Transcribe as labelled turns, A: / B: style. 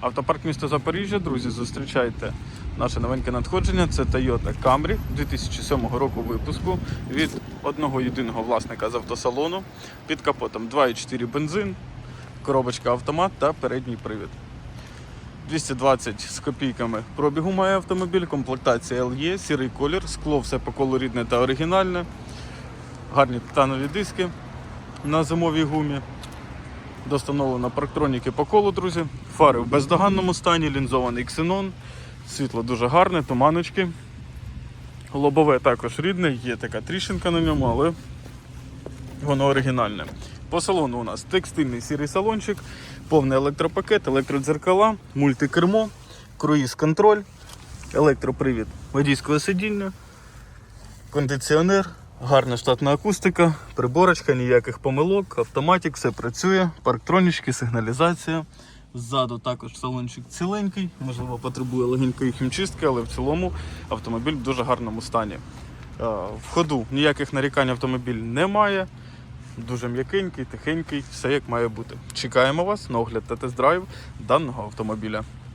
A: Автопарк міста Запоріжжя, друзі, зустрічайте наше новеньке надходження. Це Toyota Camry 2007 року випуску від одного єдиного власника з автосалону. Під капотом 2,4 бензин, коробочка автомат та передній привід. 220 з копійками пробігу має автомобіль, комплектація LE, сірий колір, скло все по колу рідне та оригінальне, гарні титанові диски на зимовій гумі. Достановлено парктроніки по колу, друзі. Фари в бездоганному стані, лінзований ксенон. Світло дуже гарне, туманочки. Лобове також рідне, є така тріщинка на ньому, але воно оригінальне. По салону у нас текстильний сірий салончик, повний електропакет, електродзеркала, мультикермо, круїз-контроль, електропривід водійського сидіння, кондиціонер, гарна штатна акустика, приборочка, ніяких помилок, автоматик, все працює, парктронічки, сигналізація. Ззаду також салончик ціленький, можливо, потребує легенької хімчистки, але в цілому автомобіль в дуже гарному стані. Е, В ходу ніяких нарікань автомобіль немає. Дуже м'якенький, тихенький, все як має бути. Чекаємо вас на огляд та тест-драйв даного автомобіля.